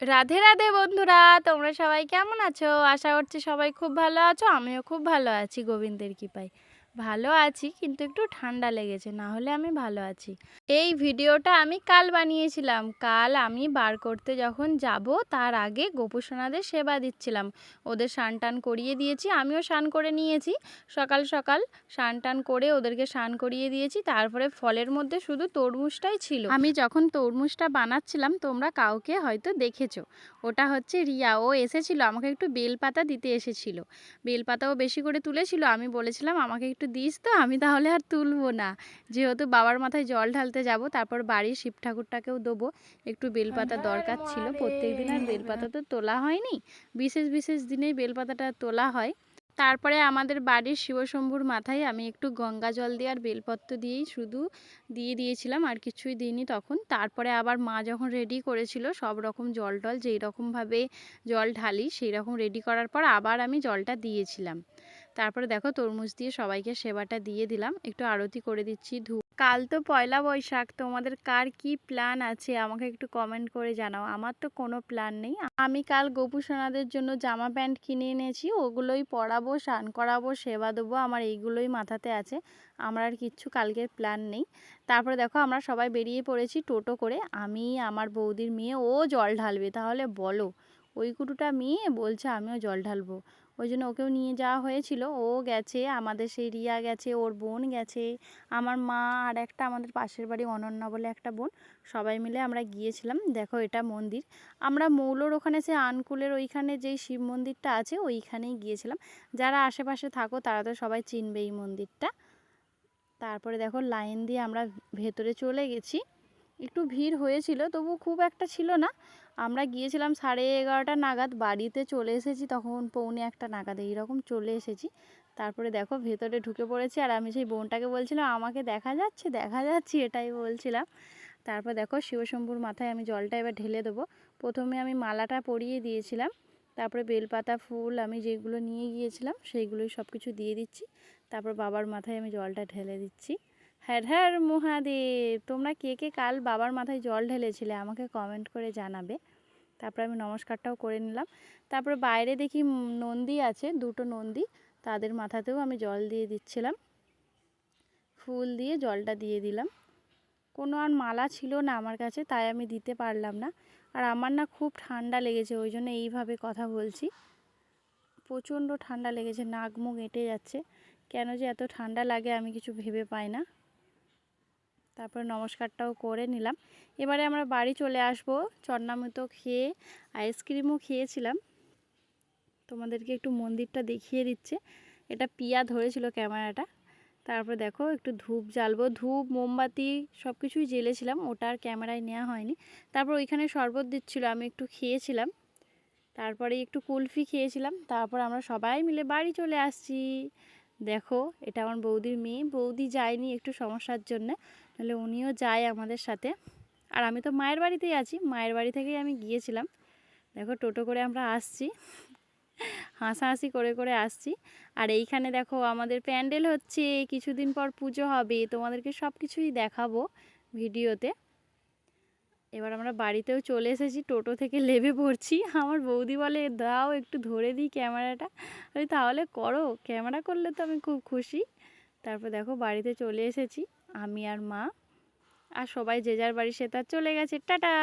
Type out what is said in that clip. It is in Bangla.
রাধে রাধে বন্ধুরা, তোমরা সবাই কেমন আছো? আশা করছি সবাই খুব ভালো আছো, আমিও খুব ভালো আছি গোবিন্দের কৃপায়। ভালো আছি কিন্তু একটু ঠান্ডা লেগেছে, না হলে আমি ভালো আছি। এই ভিডিওটা আমি কাল বানিয়েছিলাম। কাল আমি বার করতে যখন যাব, তার আগে গোপুসোনাদের সেবা দিচ্ছিলাম। ওদের স্নান টান করিয়ে দিয়েছি, আমিও স্নান করে নিয়েছি। সকাল সকাল স্নান টান করে ওদেরকে স্নান করিয়ে দিয়েছি, তারপরে ফলের মধ্যে শুধু তরমুজটাই ছিল। আমি যখন তরমুজটা বানাচ্ছিলাম, তোমরা কাউকে হয়তো দেখেছ। ওটা হচ্ছে রিয়া। ও এসেছিল, আমাকে একটু বেলপাতা দিতে এসেছিল। বেলপাতাও বেশি করে তুলেছিল। আমি বলেছিলাম, আমাকে একটু দিস তো আমি তাহলে আর তুলবো না। যেহেতু বাবার মাথায় জল ঢালতে যাব তারপর বাড়ির শিব ঠাকুরটাকেও দেবো। একটু বেলপাতা দরকার ছিল প্রত্যেক দিন আর বেলপাতা তো তোলা হয়নি। বিশেষ বিশেষ দিনেই বেলপাতাটা তোলা হয়। তারপরে আমাদের বাড়ির শিবশম্ভুর মাথায় আমি একটু গঙ্গা জল দিয়ে আর বেলপত্র দিয়েই শুধু দিয়ে দিয়েছিলাম আর কিছুই দিইনি তখন। তারপরে আবার মা যখন রেডি করেছিল সব রকম জল টল যেই রকমভাবে জল ঢালি সেই রকম রেডি করার পর আবার আমি জলটা দিয়েছিলাম। তারপরে দেখো তরমুজ দিয়ে সবাইকে সেবাটা দিয়ে দিলাম। একটু আরতি করে দিচ্ছি, ধূপ। কাল তো পয়লা বৈশাখ, তোমাদের কার কি প্ল্যান আছে? আমাকে একটু কমেন্ট করে জানাও। আমার তো কোনো প্ল্যান নেই। আমি কাল গোপু সোনাদের জন্য জামা প্যান্ট কিনে এনেছি, ওগুলোই পরাবো, স্নান করাবো, সেবা দেবো, আমার এইগুলোই মাথাতে আছে। আমার আর কিচ্ছু কালকের প্ল্যান নেই। তারপরে দেখো আমরা সবাই বেরিয়ে পড়েছি টোটো করে। আমি, আমার বৌদির মেয়ে, ও জল ঢালবে। তাহলে বলো, ওই কুটুটা মেয়ে বলছে আমিও জল ঢালবো। ওই জন্য ওকেও নিয়ে যাওয়া হয়েছিল। ও গেছে, আমাদের সেই রিয়া গেছে, ওর বোন গেছে, আমার মা আর একটা আমাদের পাশের বাড়ি অনন্যা বলে একটা বোন, সবাই মিলে আমরা গিয়েছিলাম। দেখো এটা মন্দির। আমরা মৌলোর ওখানে সে আনকুলের ওইখানে যেই শিব মন্দিরটা আছে, ওইখানেই গিয়েছিলাম। যারা আশেপাশে থাকো, তারা তো সবাই চিনবে এই মন্দিরটা। তারপরে দেখো লাইন দিয়ে আমরা ভেতরে চলে গেছি। একটু ভিড় হয়েছিল, তবু খুব একটা ছিল না। আমরা গিয়েছিলাম সাড়ে এগারোটা নাগাদ বাড়িতে চলে এসেছি, তখন পৌনে একটা নাগাদ এইরকম চলে এসেছি। তারপরে দেখো ভেতরে ঢুকে পড়েছি আর আমি সেই বোনটাকে বলছিলাম, আমাকে দেখা যাচ্ছে দেখা যাচ্ছে, এটাই বলছিলাম। তারপর দেখো শিবশম্ভুর মাথায় আমি জলটা এবার ঢেলে দেবো। প্রথমে আমি মালাটা পরিয়ে দিয়েছিলাম, তারপরে বেলপাতা, ফুল আমি যেগুলো নিয়ে গিয়েছিলাম সেইগুলোই সব কিছু দিয়ে দিচ্ছি। তারপর বাবার মাথায় আমি জলটা ঢেলে দিচ্ছি। হ্যাঁ হ্যাঁ মহাদেব, তোমরা কে কে কাল বাবার মাথায় জল ঢেলেছিলে আমাকে কমেন্ট করে জানাবে। তারপর আমি নমস্কারটাও করে নিলাম। তারপরে বাইরে দেখি নন্দী আছে, দুটো নন্দী। তাদের মাথাতেও আমি জল দিয়ে দিচ্ছিলাম। ফুল দিয়ে জলটা দিয়ে দিলাম। কোনো আর মালা ছিল না আমার কাছে, তাই আমি দিতে পারলাম না। আর আমার না খুব ঠান্ডা লেগেছে, ওই জন্য এইভাবে কথা বলছি। প্রচণ্ড ঠান্ডা লেগেছে, নাক মুখ এঁটে যাচ্ছে। কেন যে এত ঠান্ডা লাগে আমি কিছু ভেবে পাই না। তারপর নমস্কারটাও করে নিলাম। এবারে আমরা বাড়ি চলে আসব। চন্নামতো খেয়ে, আইসক্রিমও খেয়েছিলাম। তোমাদেরকে একটু মন্দিরটা দেখিয়ে দিচ্ছে। এটা পিয়া ধরেছিল ক্যামেরাটা। তারপর দেখো, একটু ধূপ জ্বালবো। ধূপ, মোমবাতি সব কিছুই জ্বেলেছিলাম। ওটা আর ক্যামেরায় নেওয়া হয়নি। তারপর ওইখানে শরবত দিচ্ছিল, আমি একটু খেয়েছিলাম। তারপরে একটু কুলফি খেয়েছিলাম। তারপর আমরা সবাই মিলে বাড়ি চলে আসছি। দেখো, এটা আমার বৌদির মেয়ে। বৌদি যায়নি একটু সমস্যার জন্যে, নাহলে উনিও যায় আমাদের সাথে। আর আমি তো মায়ের বাড়িতেই আছি, মায়ের বাড়ি থেকেই আমি গিয়েছিলাম। দেখো, টোটো করে আমরা আসছি, হাসাহাসি করে করে আসছি। আর এইখানে দেখো, আমাদের প্যান্ডেল হচ্ছে, কিছুদিন পর পুজো হবে, তোমাদেরকে সব কিছুই দেখাবো ভিডিওতে। এবার আমরা বাড়িতেও চলে এসেছি, টোটো থেকে লেবে পড়ছি। আমার বৌদি বলে, দাও একটু ধরে দিই ক্যামেরাটা। ওই তাহলে করো, ক্যামেরা করলে তো আমি খুব খুশি। তারপর দেখো বাড়িতে চলে এসেছি, আমি আর মা। আর সবাই যে যার বাড়ি সে তার চলে গেছে। টাটা!